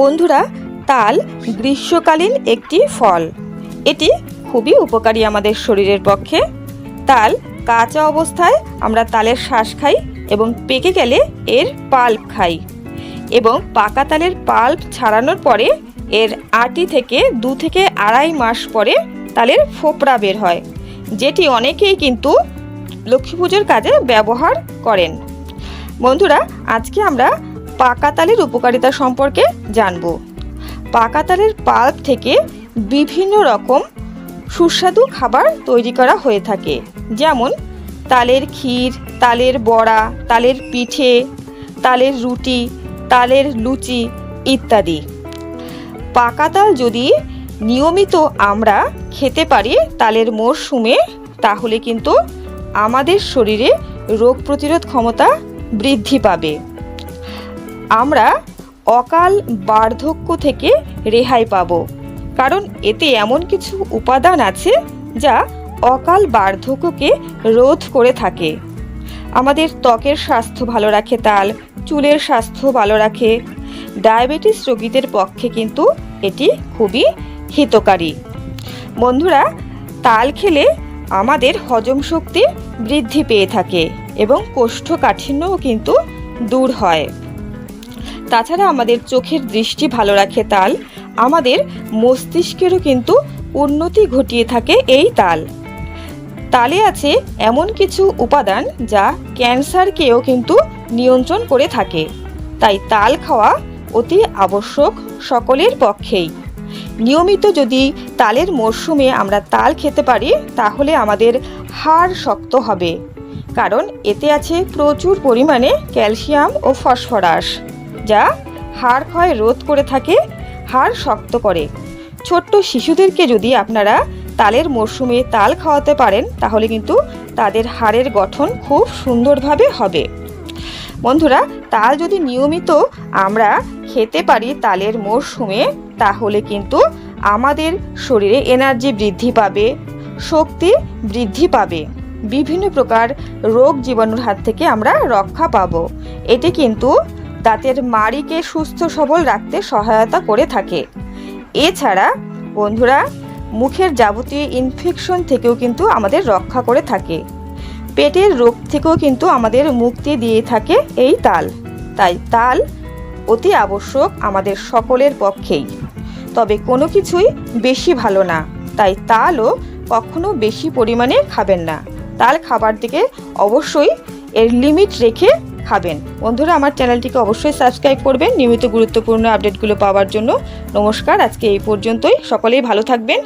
বন্ধুরা, তাল গ্রীষ্মকালীন একটি ফল। এটি খুবই উপকারী আমাদের শরীরের পক্ষে। তাল কাঁচা অবস্থায় আমরা তালের শ্বাস খাই এবং পেকে গেলে এর পাল্প খাই এবং পাকা তালের পাল্প ছাড়ানোর পরে এর আটি থেকে দু থেকে আড়াই মাস পরে তালের ফোপড়া বের হয়, যেটি অনেকেই কিন্তু লক্ষ্মী পুজোর কাজে ব্যবহার করেন। বন্ধুরা, আজকে আমরা পাকা তালের উপকারিতা সম্পর্কে জানব। পাকা তালের পাল্প থেকে বিভিন্ন রকম সুস্বাদু খাবার তৈরি করা হয়ে থাকে। যেমন, তালের ক্ষীর, তালের বড়া, তালের পিঠে, তালের রুটি, তালের লুচি ইত্যাদি। পাকা তাল যদি নিয়মিত আমরা খেতে পারি তালের মরশুমে, তাহলে কিন্তু আমাদের শরীরে রোগ প্রতিরোধ ক্ষমতা বৃদ্ধি পাবে। আমরা অকাল বার্ধক্য থেকে রেহাই পাব। কারণ এতে এমন কিছু উপাদান আছে যা অকাল বার্ধক্যকে রোধ করে থাকে। আমাদের ত্বকের স্বাস্থ্য ভালো রাখে তাল, চুলের স্বাস্থ্য ভালো রাখে। ডায়াবেটিস রোগীদের পক্ষে কিন্তু এটি খুবই হিতকারী। বন্ধুরা, তাল খেলে আমাদের হজম শক্তি বৃদ্ধি পেয়ে থাকে এবং কোষ্ঠকাঠিন্যও কিন্তু দূর হয়। তাছাড়া আমাদের চোখের দৃষ্টি ভালো রাখে তাল। আমাদের মস্তিষ্কেরও কিন্তু উন্নতি ঘটিয়ে থাকে এই তাল। তালে আছে এমন কিছু উপাদান যা ক্যান্সারকেও কিন্তু নিয়ন্ত্রণ করে থাকে। তাই তাল খাওয়া অতি আবশ্যক সকলের পক্ষেই। নিয়মিত যদি তালের মরশুমে আমরা তাল খেতে পারি, তাহলে আমাদের হাড় শক্ত হবে। কারণ এতে আছে প্রচুর পরিমাণে ক্যালসিয়াম ও ফসফরাস। যা হাড় ক্ষয় রোধ করে থাকে, হাড় শক্ত করে। ছোট্ট শিশুদেরকে যদি আপনারা তালের মরশুমে তাল খাওয়াতে পারেন, তাহলে কিন্তু তাদের হাড়ের গঠন খুব সুন্দরভাবে হবে। বন্ধুরা, তাল যদি নিয়মিত আমরা খেতে পারি তালের মরশুমে, তাহলে কিন্তু আমাদের শরীরে এনার্জি বৃদ্ধি পাবে, শক্তি বৃদ্ধি পাবে। বিভিন্ন প্রকার রোগ জীবাণুর হাত থেকে আমরা রক্ষা পাবো। এটি কিন্তু দাঁতের মাড়িকে সুস্থ সবল রাখতে সহায়তা করে থাকে। এছাড়া, বন্ধুরা, মুখের যাবতীয় ইনফেকশন থেকেও কিন্তু আমাদের রক্ষা করে থাকে। পেটের রোগ থেকেও কিন্তু আমাদের মুক্তি দিয়ে থাকে এই তাল। তাই তাল অতি আবশ্যক আমাদের সকলের পক্ষেই। তবে কোনো কিছুই বেশি ভালো না। তাই তালও কখনো বেশি পরিমাণে খাবেন না। তাল খাবার দিকে অবশ্যই এর লিমিট রেখে খাবেন। বন্ধুরা, আমার চ্যানেলটিকে অবশ্যই সাবস্ক্রাইব করবেন। নিয়মিত গুরুত্বপূর্ণ আপডেটগুলো পাওয়ার জন্য নমস্কার। আজকে এই পর্যন্তই। সকলেই ভালো থাকবেন।